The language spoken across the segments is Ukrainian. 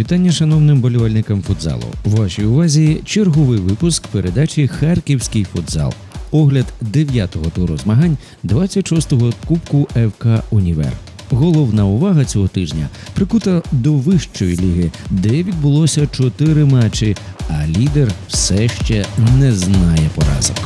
Вітання шановним болівальникам футзалу. У вашій увазі черговий випуск передачі Харківський футзал. Огляд 9-го туру змагань 26-го Кубку ФК Універ. Головна увага цього тижня прикута до вищої ліги, де відбулося чотири матчі, а лідер все ще не знає поразок.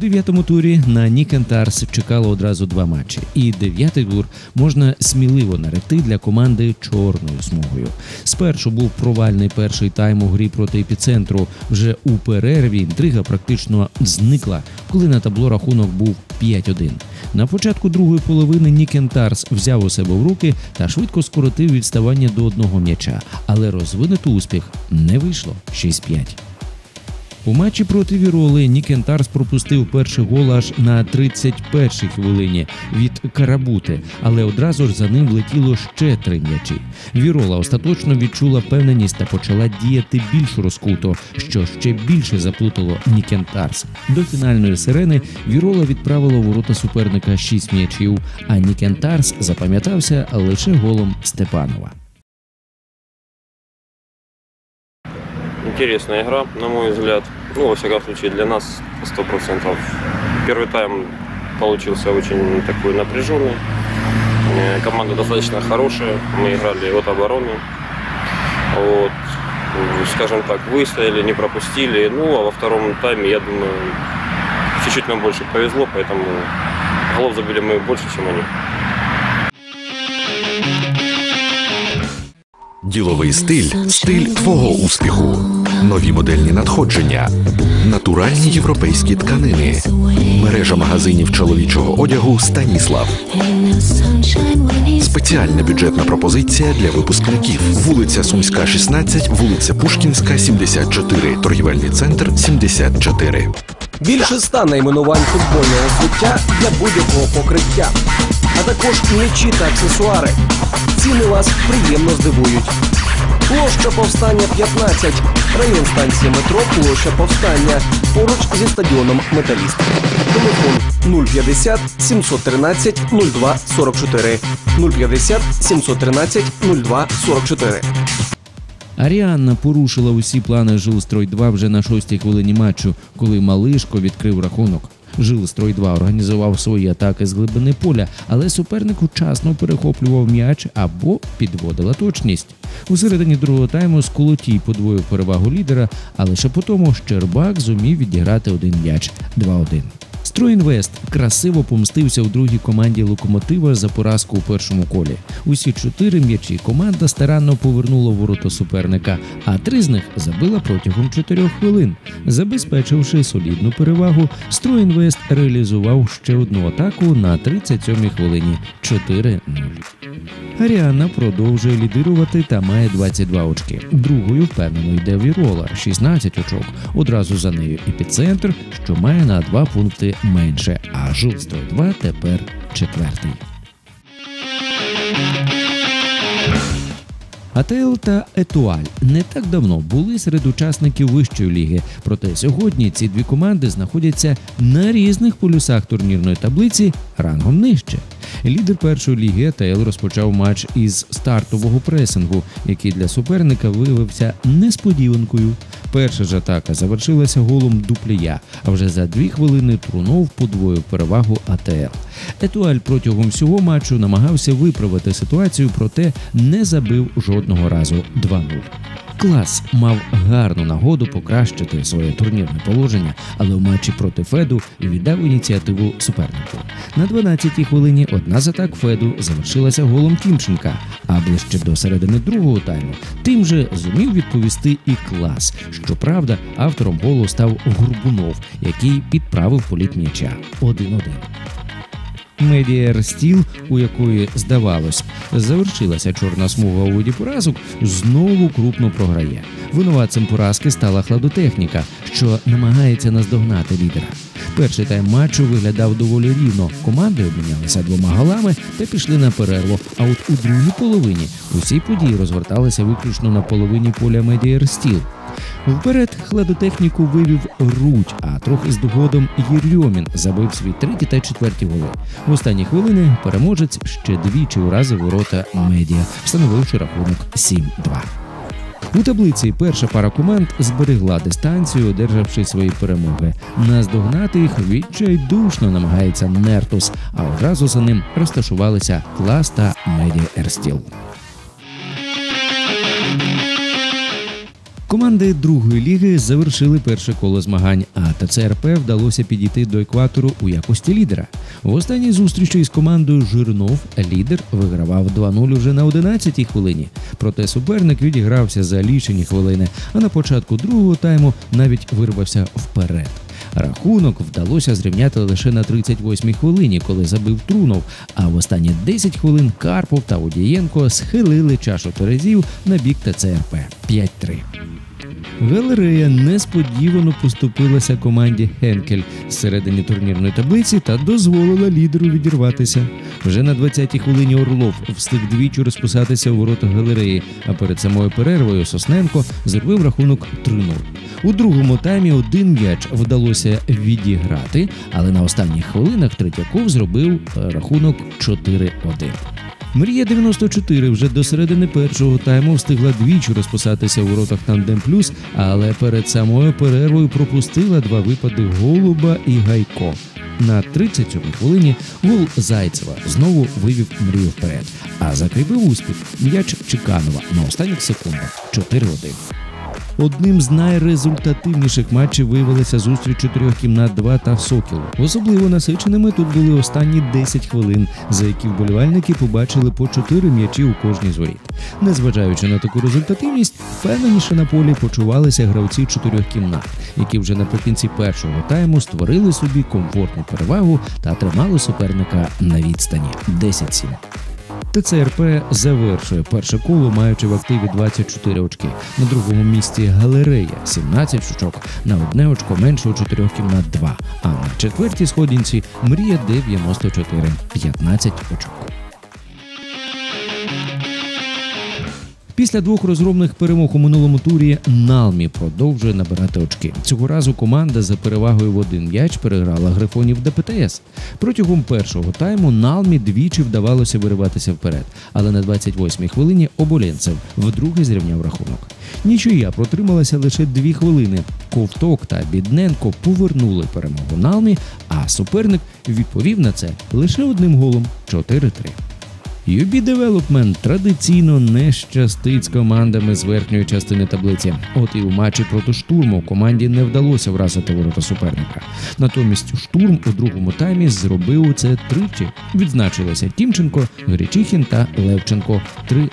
Дев'ятому турі на Нікентарс чекало одразу два матчі, і дев'ятий тур можна сміливо наректи для команди чорною смугою. Спершу був провальний перший тайм у грі проти епіцентру. Вже у перерві інтрига практично зникла, коли на табло рахунок був 5-1. На початку другої половини Нікентарс взяв у себе в руки та швидко скоротив відставання до одного м'яча, але розвинути успіх не вийшло 6-5. У матчі проти Віроли Нікентарс пропустив перший гол аж на 31-й хвилині від Карабути, але одразу ж за ним влетіло ще три м'ячі. Вірола остаточно відчула впевненість та почала діяти більш розкуто, що ще більше заплутало Нікентарс. До фінальної сирени Вірола відправила у ворота суперника 6 м'ячів, а Нікентарс запам'ятався лише голом Степанова. Интересная игра, на мой взгляд. Ну, во всяком случае, для нас 100%. Первый тайм получился очень такой напряженный. Э, Команда достаточно хорошая. Мы играли от обороны. Вот. Скажем так, выстояли, не пропустили. Ну, а во втором тайме, я думаю, чуть-чуть нам больше повезло, поэтому голов забили мы больше, чем они. Діловий стиль стиль твого успіху. Нові модельні надходження, натуральні європейські тканини, мережа магазинів чоловічого одягу Станіслав. Спеціальна бюджетна пропозиція для випускників. Вулиця Сумська, 16, вулиця Пушкінська, 74, торгівельний центр 74. Більше ста найменувань футбольного взуття для будь-якого покриття, а також м'ячі та аксесуари. Ціни вас приємно здивують. Площа повстання 15, район станції метро, площа повстання, поруч зі стадіоном Металіст. Телефон 050 713 02 44 050 713 02 44. Аріанна порушила усі плани Жилстрой 2 вже на шостій хвилині матчу, коли Малишко відкрив рахунок. Жилстрой 2 організував свої атаки з глибини поля, але суперник вчасно перехоплював м'яч або підводила точність. У середині другого тайму Сколотій подвоїв перевагу лідера, а лише по тому Щербак зумів відіграти один м'яч 2-1. Стройінвест красиво помстився у другій команді локомотива за поразку у першому колі. Усі чотири м'ячі команда старанно повернула ворота суперника, а три з них забила протягом чотирьох хвилин. Забезпечивши солідну перевагу, Стройінвест реалізував ще одну атаку на 37-й хвилині 4-0. Аріана продовжує лідирувати та має 22 очки. Другою впевнено йде Вірола 16 очок. Одразу за нею епіцентр, що має на 2 пункти менше, а Жилстрой 2 тепер четвертий. АТЛ та Етуаль не так давно були серед учасників вищої ліги, проте сьогодні ці дві команди знаходяться на різних полюсах турнірної таблиці рангом нижче. Лідер першої ліги АТЛ розпочав матч із стартового пресингу, який для суперника виявився несподіванкою. Перша ж атака завершилася голом Дуплія, а вже за дві хвилини Трунов подвоїв перевагу АТЛ. Етуаль протягом всього матчу намагався виправити ситуацію, проте не забив жодного разу 2-0. Клас мав гарну нагоду покращити своє турнірне положення, але в матчі проти Феду віддав ініціативу супернику. На 12-й хвилині одна з атак Феду завершилася голом Тімченка, а ближче до середини другого тайму тим же зумів відповісти і клас. Щоправда, автором голу став Горбунов, який підправив політ м'яча 1-1. Медіер Стіл, у якої здавалось, завершилася чорна смуга у воді поразок, знову крупно програє. Винуватцем поразки стала хладотехніка, що намагається наздогнати лідера. Перший тайм матчу виглядав доволі рівно. Команди обмінялися двома голами та пішли на перерву. А от у другій половині усі події розгорталися виключно на половині поля Медіер Стіл. Вперед хладотехніку вивів Рудь, а трохи з догодом Єрьомін забив свій третій та четверті голи. В останні хвилини переможець ще двічі уразив ворота медіа, встановивши рахунок 7-2. У таблиці перша пара команд зберегла дистанцію, одержавши свої перемоги. Наздогнати їх відчайдушно намагається Нертус, а одразу за ним розташувалися Клас та Медіа Ерстіл. Команди другої ліги завершили перше коло змагань, а ТЦРП вдалося підійти до екватору у якості лідера. В останній зустрічі із командою Жирнов лідер вигравав 2-0 вже на 11-й хвилині. Проте суперник відігрався за лічені хвилини, а на початку другого тайму навіть вирвався вперед. Рахунок вдалося зрівняти лише на 38-й хвилині, коли забив Трунов. А в останні 10 хвилин Карпов та Одієнко схилили чашу терезів на бік ТЦРП 5-3. Галерея несподівано поступилася команді Хенкель зсередині турнірної таблиці та дозволила лідеру відірватися. Вже на 20-й хвилині Орлов встиг двічі розписатися у воротах галереї, а перед самою перервою Сосненко зробив рахунок 3-0. У другому таймі один м'яч вдалося відіграти, але на останніх хвилинах Третьяков зробив рахунок 4-1. Мрія 94 вже до середини першого тайму встигла двічі розписатися у воротах Тандем Плюс, але перед самою перервою пропустила два випади Голуба і Гайко. На 37-й хвилині гол Зайцева знову вивів мрію вперед, а закріпив успіх м'яч Чеканова на останніх секундах 4-1. Одним з найрезультативніших матчів виявилася зустріч чотирьох кімнат 2 та Сокіл. Особливо насиченими тут були останні 10 хвилин, за які вболівальники побачили по 4 м'ячі у кожній з. Незважаючи на таку результативність, впевненіше на полі почувалися гравці чотирьох кімнат, які вже наприкінці першого тайму створили собі комфортну перевагу та тримали суперника на відстані 10-7. ТЦРП завершує перше коло, маючи в активі 24 очки. На другому місці галерея 17 очок, на одне очко менше у чотирьох кімнат 2, а на четвертій сходінці мрія 94 15 очок. Після двох розгромних перемог у минулому турі Налмі продовжує набирати очки. Цього разу команда за перевагою в один м'яч переграла грифонів ДПТС. Протягом першого тайму Налмі двічі вдавалося вириватися вперед, але на 28-й хвилині оболєнцев вдруге зрівняв рахунок. Нічия протрималася лише дві хвилини. Ковток та Бідненко повернули перемогу Налмі, а суперник відповів на це лише одним голом 4-3. UB Development традиційно не щастить з командами з верхньої частини таблиці. От і у матчі проти штурму команді не вдалося вразити ворота суперника. Натомість штурм у другому таймі зробив це тричі. Відзначилися Тімченко, Гречіхін та Левченко 3-0.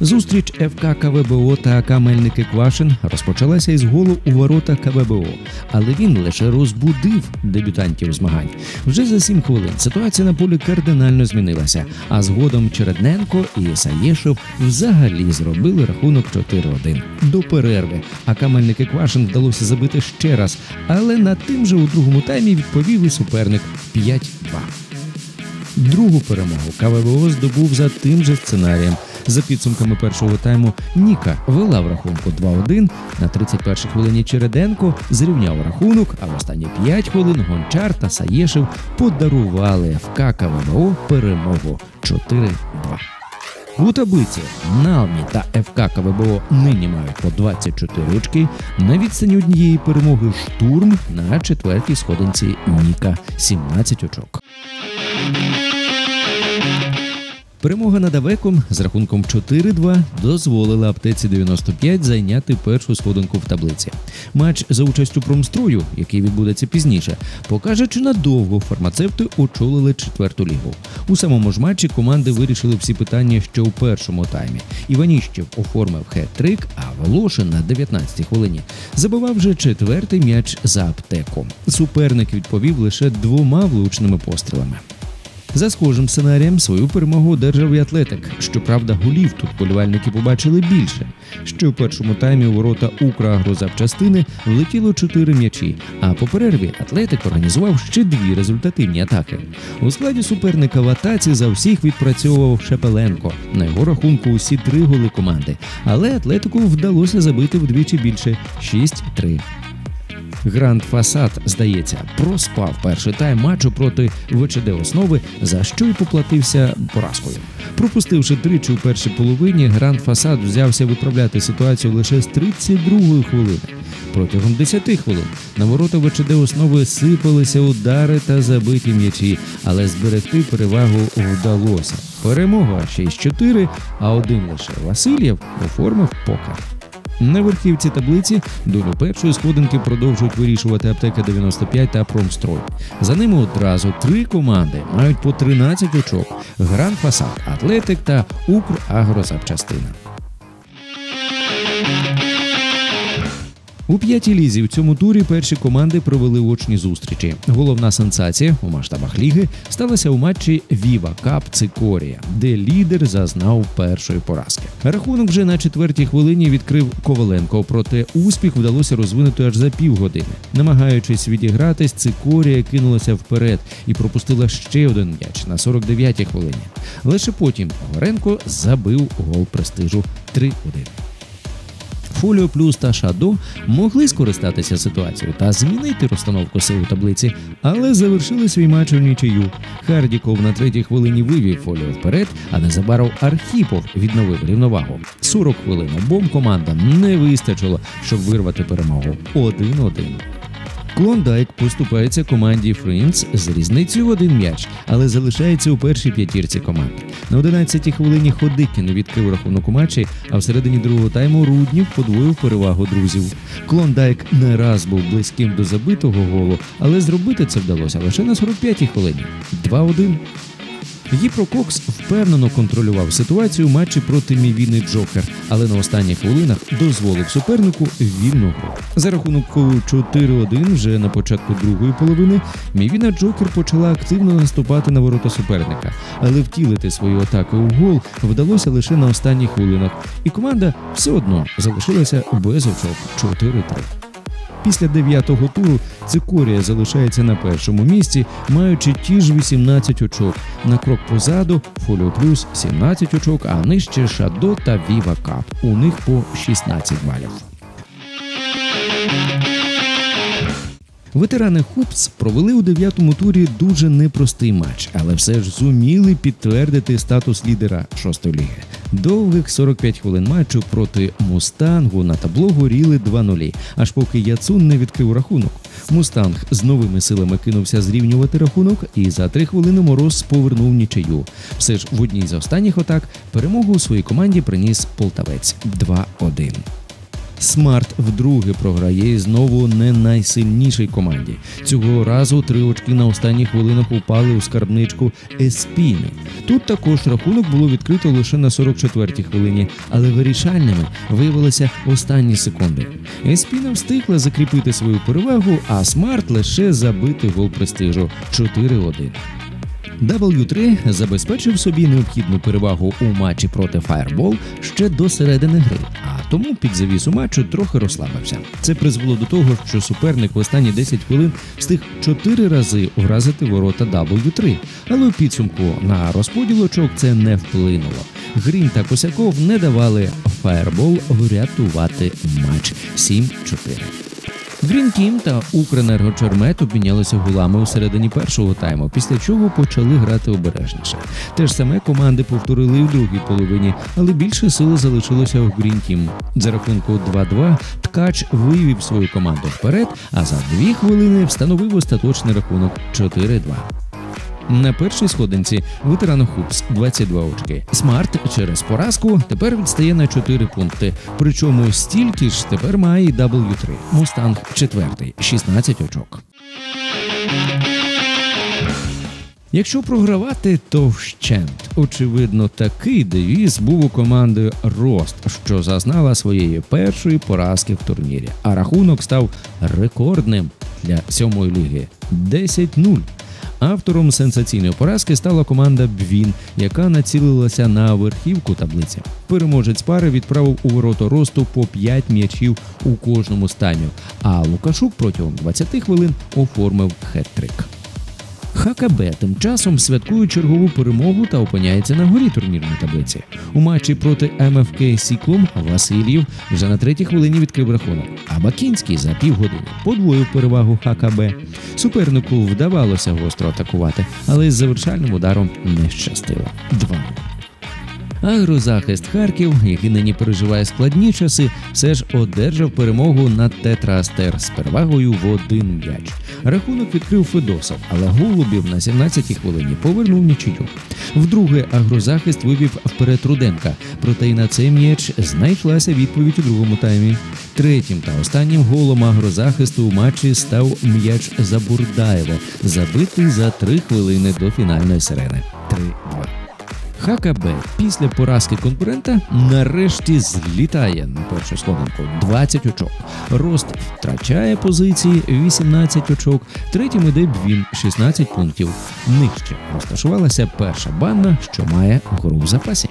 Зустріч ФК КВБО та АК Мельники Квашин розпочалася із голу у ворота КВБО, але він лише розбудив дебютантів змагань. Вже за сім хвилин ситуація на полі кардинально змінилася. А згодом Чередненко і Саєшев взагалі зробили рахунок 4-1 до перерви. АК Мельники Квашин вдалося забити ще раз, але на тим же у другому таймі відповів і суперник 5-2. Другу перемогу КВБО здобув за тим же сценарієм. За підсумками першого тайму Ніка вела в рахунку 2-1. На 31-й хвилині Череденко зрівняв рахунок, а в останні 5 хвилин Гончар та Саєшев подарували ФК КВБО перемогу 4-2. У таблиці Налмі та ФК КВБО нині мають по 24 очки. На відстані однієї перемоги штурм на четвертій сходинці Ніка 17 очок. Перемога над Авеком з рахунком 4-2 дозволила аптеці 95 зайняти першу сходинку в таблиці. Матч за участю промстрою, який відбудеться пізніше, покаже, чи надовго фармацевти очолили четверту лігу. У самому ж матчі команди вирішили всі питання ще у першому таймі. Іваніщев оформив хет-трик, а Волошин на 19-й хвилині забивав вже четвертий м'яч за аптеку. Суперник відповів лише двома влучними пострілами. За схожим сценарієм свою перемогу одержав і атлетик. Щоправда, голів тут полювальники побачили більше. Ще в першому таймі у ворота Украгрозапчастини влетіло чотири м'ячі. А по перерві атлетик організував ще дві результативні атаки. У складі суперника в атаці за всіх відпрацьовував Шепеленко. На його рахунку усі три голи команди. Але атлетику вдалося забити вдвічі більше 6-3. Гранд Фасад, здається, проспав перший тайм матчу проти ВЧД основи, за що й поплатився поразкою. Пропустивши тричі у першій половині, Гранд Фасад взявся виправляти ситуацію лише з 32-ї хвилини. Протягом 10 хвилин на ворота ВЧД основи сипалися удари та забиті м'ячі, але зберегти перевагу вдалося. Перемога 6-4, а один лише Васильєв оформив покер. На верхівці таблиці долю першої сходинки продовжують вирішувати аптека 95 та Промстрой. За ними одразу три команди мають по 13 очок: Гран Фасад, Атлетик та Украгрозапчастина. У п'ятій лізі в цьому турі перші команди провели очні зустрічі. Головна сенсація у масштабах ліги сталася у матчі Віва Кап Цикорія, де лідер зазнав першої поразки. Рахунок вже на четвертій хвилині відкрив Коваленко, проте успіх вдалося розвинути аж за півгодини. Намагаючись відігратись, Цикорія кинулася вперед і пропустила ще один м'яч на 49-й хвилині. Лише потім Коваленко забив гол престижу 3-1. Фоліо Плюс та Шадо могли скористатися ситуацією та змінити розстановку сил у таблиці, але завершили свій матч у нічию. Хардіков на третій хвилині вивів Фоліо вперед, а незабаром Архіпов відновив рівновагу. 40 хвилин обом командам не вистачило, щоб вирвати перемогу 1-1. Клондайк поступається команді Фрінц з різницею в один м'яч, але залишається у першій п'ятірці команд. На 11-й хвилині Ходикін відкрив рахунок у матчі, а всередині другого тайму Руднів подвоїв перевагу друзів. Клондайк не раз був близьким до забитого голу, але зробити це вдалося лише на 45-й хвилині. 2-1. Гіпро впевнено контролював ситуацію у матчі проти Мівіни Джокер, але на останніх хвилинах дозволив супернику вільну гру. За рахунком 4-1 вже на початку другої половини Мівіна Джокер почала активно наступати на ворота суперника, але втілити свою атаку у гол вдалося лише на останніх хвилинах, і команда все одно залишилася без очок 4-3. Після дев'ятого туру Цикорія залишається на першому місці, маючи ті ж 18 очок. На крок позаду Фоліо Плюс 17 очок, а нижче Шадо та Віва Кап. У них по 16 балів. Ветерани Хупс провели у дев'ятому турі дуже непростий матч, але все ж зуміли підтвердити статус лідера шостої ліги. Довгих 45 хвилин матчу проти Мустангу на табло горіли 2-0, аж поки Яцун не відкрив рахунок. Мустанг з новими силами кинувся зрівнювати рахунок, і за три хвилини мороз повернув нічию. Все ж в одній з останніх атак перемогу у своїй команді приніс полтавець 2-1. Смарт вдруге програє і знову не найсильнішій команді. Цього разу три очки на останніх хвилинах упали у скарбничку Еспіни. Тут також рахунок було відкрито лише на 44-й хвилині, але вирішальними виявилися останні секунди. Еспіна встигла закріпити свою перевагу, а Смарт лише забити гол престижу 4-1. W3 забезпечив собі необхідну перевагу у матчі проти Fireball ще до середини гри, тому під завісу матчу трохи розслабився. Це призвело до того, що суперник в останні 10 хвилин встиг 4 рази вразити ворота W3, але у підсумку на розподіл очок це не вплинуло. Грін та Косяков не давали фаербол врятувати матч 7-4. Грін Тім та Укренергочермет обмінялися гулами у середині першого тайму, після чого почали грати обережніше. Те ж саме команди повторили і в другій половині, але більше сили залишилося у Грін Тім. За рахунку 2-2 ткач вивів свою команду вперед, а за дві хвилини встановив остаточний рахунок 4-2. На першій сходинці ветеран Хупс 22 очки. Смарт через поразку тепер відстає на 4 пункти. Причому стільки ж тепер має і W3. Мустанг четвертий 16 очок. Якщо програвати, то вщент. Очевидно, такий девіз був у команди Рост, що зазнала своєї першої поразки в турнірі. А рахунок став рекордним для сьомої ліги 10-0. Автором сенсаційної поразки стала команда Бвін, яка націлилася на верхівку таблиці. Переможець пари відправив у ворота росту по 5 м'ячів у кожному стані, а Лукашук протягом 20 хвилин оформив хет-трик. ХКБ тим часом святкує чергову перемогу та опиняється на горі турнірної таблиці. У матчі проти МФК Сіклум Васильєв вже на третій хвилині відкрив рахунок. А Бакінський за півгодини подвоїв перевагу ХКБ. Супернику вдавалося гостро атакувати, але з завершальним ударом не щастило. 2 Агрозахист Харків, який нині переживає складні часи, все ж одержав перемогу над Тетрастер з перевагою в один м'яч. Рахунок відкрив Федосов, але Голубів на 17-й хвилині повернув нічию. Вдруге агрозахист вивів вперед Руденка, проте й на цей м'яч знайшлася відповідь у другому таймі. Третім та останнім голом агрозахисту у матчі став м'яч Забурдаєва, забитий за три хвилини до фінальної сирени. 3-2. ХКБ після поразки конкурента нарешті злітає на першу сходинку 20 очок. Рост втрачає позиції 18 очок. Третім іде Бвін 16 пунктів. Нижче розташувалася перша банна, що має гру в запасі.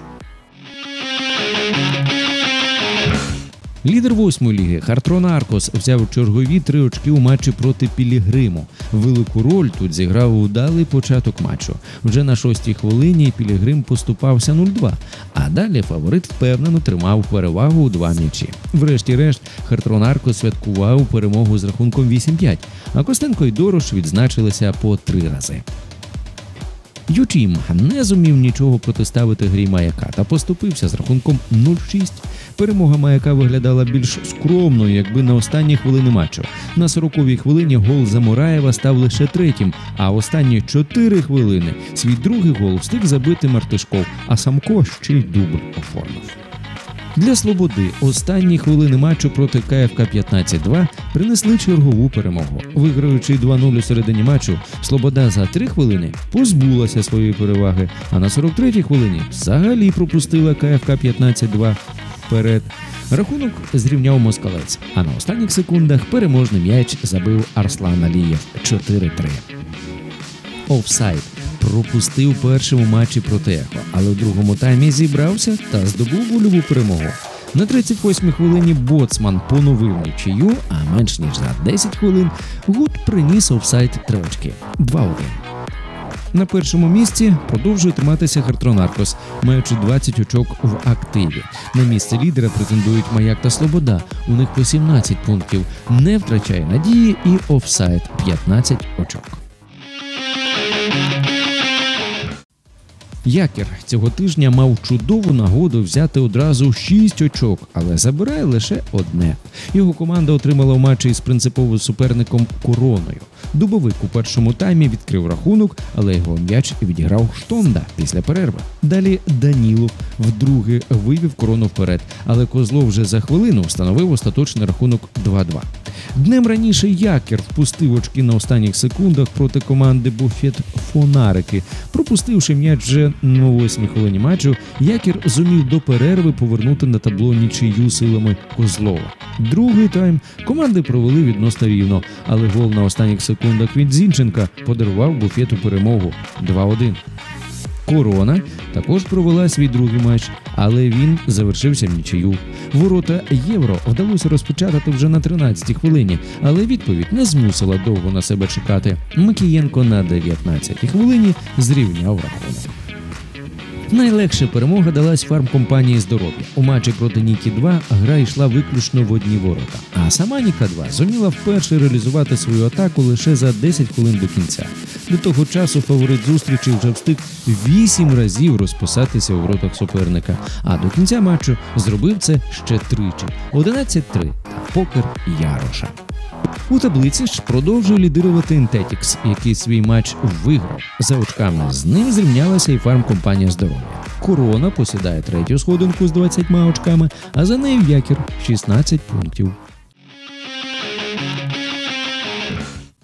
Лідер восьмої ліги Хартрон Аркос взяв чергові три очки у матчі проти Пілігриму. Велику роль тут зіграв удалий початок матчу. Вже на шостій хвилині Пілігрим поступався 0-2, а далі фаворит впевнено тримав перевагу у два м'ячі. Врешті-решт, Хартрон Аркос святкував перемогу з рахунком 8-5, а Костенко і Дорош відзначилися по три рази. Ютім не зумів нічого протиставити грі маяка та поступився з рахунком 0-6. Перемога маяка виглядала більш скромною, якби на останні хвилини матчу. На 40-й хвилині гол Замураєва став лише третім, а останні 4 хвилини свій другий гол встиг забити Мартишков, а Самко ще й дубль оформив. Для Слободи останні хвилини матчу проти КФК 15-2 принесли чергову перемогу. Виграючи 2-0 у середині матчу, Слобода за 3 хвилини позбулася своєї переваги, а на 43-й хвилині взагалі пропустила КФК 15-2 вперед. Рахунок зрівняв москалець, а на останніх секундах переможний м'яч забив Арслан Алієв 4-3. Офсайд пропустив першому матчі проти Ехо, але в другому таймі зібрався та здобув вольову перемогу. На 38-й хвилині боцман поновив нічию, а менш ніж за 10 хвилин гуд приніс офсайд три очки 2-1. На першому місці продовжує триматися Хартронаркос, маючи 20 очок в активі. На місце лідера претендують Маяк та Слобода. У них по 17 пунктів. Не втрачає надії і офсайд 15 очок. Якір цього тижня мав чудову нагоду взяти одразу 6 очок, але забирає лише одне. Його команда отримала в матчі із принциповим суперником короною. Дубовик у першому таймі відкрив рахунок, але його м'яч відіграв штонда після перерви. Далі Данілов вдруге вивів корону вперед, але Козлов вже за хвилину встановив остаточний рахунок 2-2. Днем раніше Якір впустив очки на останніх секундах проти команди Буфет Фонарики. Пропустивши м'яч вже на восьмій хвилині матчу, Якір зумів до перерви повернути на табло нічию силами Козлова. Другий тайм команди провели відносно рівно, але гол на останніх секундах від Зінченка подарував буфету перемогу 2-1. Корона також провела свій другий матч, але він завершився в нічию. Ворота євро вдалося розпочати вже на 13-й хвилині, але відповідь не змусила довго на себе чекати. Макієнко на 19-й хвилині зрівняв рахунок. Найлегша перемога далась фармкомпанії здоров'я. У матчі проти Нікі 2 гра йшла виключно в одні ворота. А сама Ніка 2 зуміла вперше реалізувати свою атаку лише за 10 хвилин до кінця. До того часу фаворит зустрічі вже встиг 8 разів розписатися у воротах суперника. А до кінця матчу зробив це ще тричі: 11-3 та покер Яроша. У таблиці ж продовжує лідирувати Інтетікс, який свій матч виграв. За очками з ним зрівнялася і фармкомпанія здоров'я. Корона посідає третю сходинку з 20 очками, а за нею якір 16 пунктів.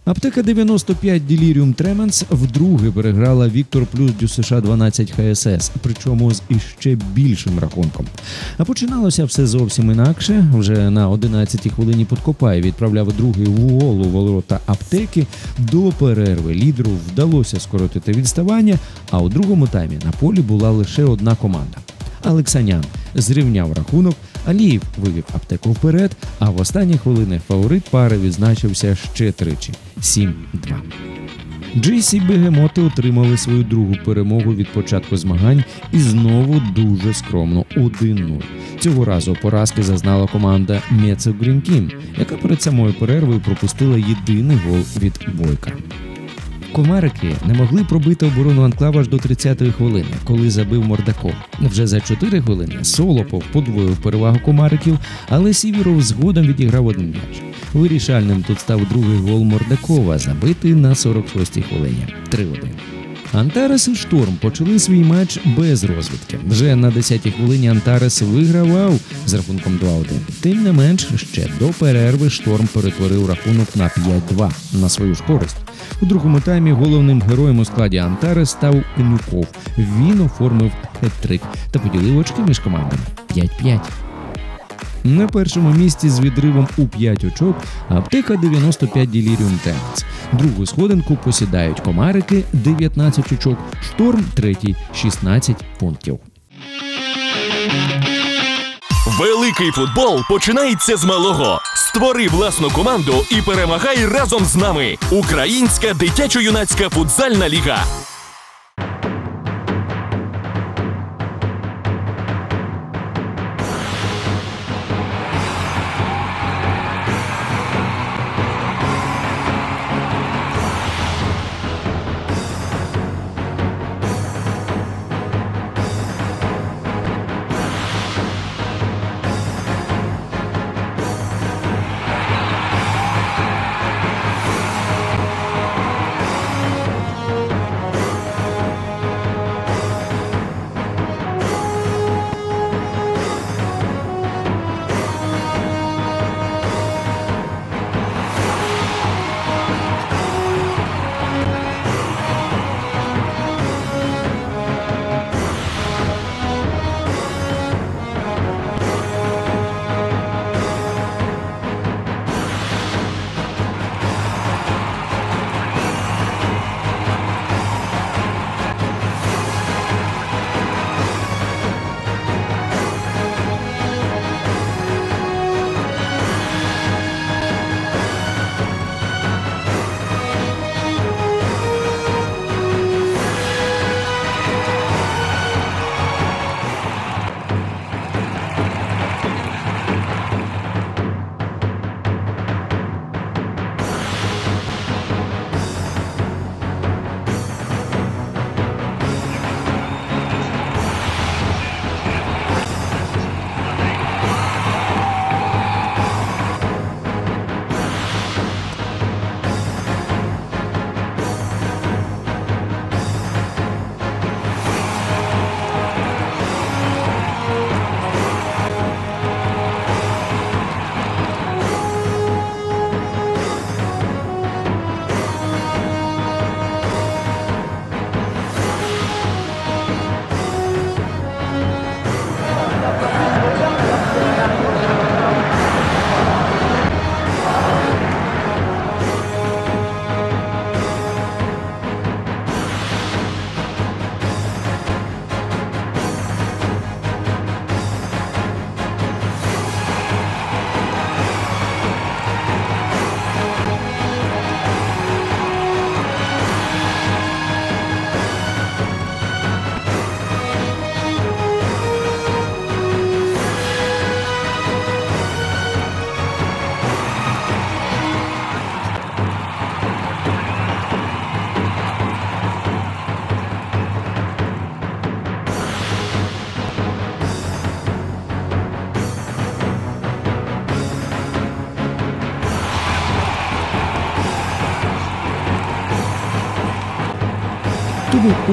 Аптека 95 Delirium Tremens вдруге переграла Віктор плюс Дю США 12 ХСС, причому з іще більшим рахунком. А починалося все зовсім інакше. Вже на 11-й хвилині Подкопай відправляв другий гол у ворота аптеки. До перерви лідеру вдалося скоротити відставання. А у другому таймі на полі була лише одна команда. Алексанян зрівняв рахунок, Аліїв вивів аптеку вперед, а в останні хвилини фаворит пари відзначився ще тричі 7-2. GC Бегемоти отримали свою другу перемогу від початку змагань і знову дуже скромно 1-0. Цього разу поразки зазнала команда Мецо Грінкім, яка перед самою перервою пропустила єдиний гол від Бойка. Комарики не могли пробити оборону анклава аж до 30-ї хвилини, коли забив Мордаков. Вже за 4 хвилини Солопов подвоїв перевагу комариків, але Сівіров згодом відіграв один м'яч. Вирішальним тут став другий гол Мордакова, забитий на 46-й хвилині. 3-1. Антарес і Шторм почали свій матч без розвідки. Вже на 10-й хвилині Антарес вигравав з рахунком 2-1. Тим не менш, ще до перерви Шторм перетворив рахунок на 5-2 на свою ж користь. У другому таймі головним героєм у складі Антарес став Конюков. Він оформив хет-трик та поділив очки між командами 5-5. На першому місці з відривом у 5 очок аптека 95 Delirium Tremens. Другу сходинку посідають комарики 19 очок, шторм третій 16 пунктів. Великий футбол починається з малого. Створи власну команду і перемагай разом з нами. Українська дитячо-юнацька футзальна ліга.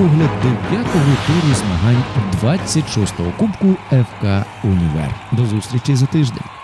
Огляд дев'ятого туру змагань 26-го кубку ФК Універ. До зустрічі за тиждень.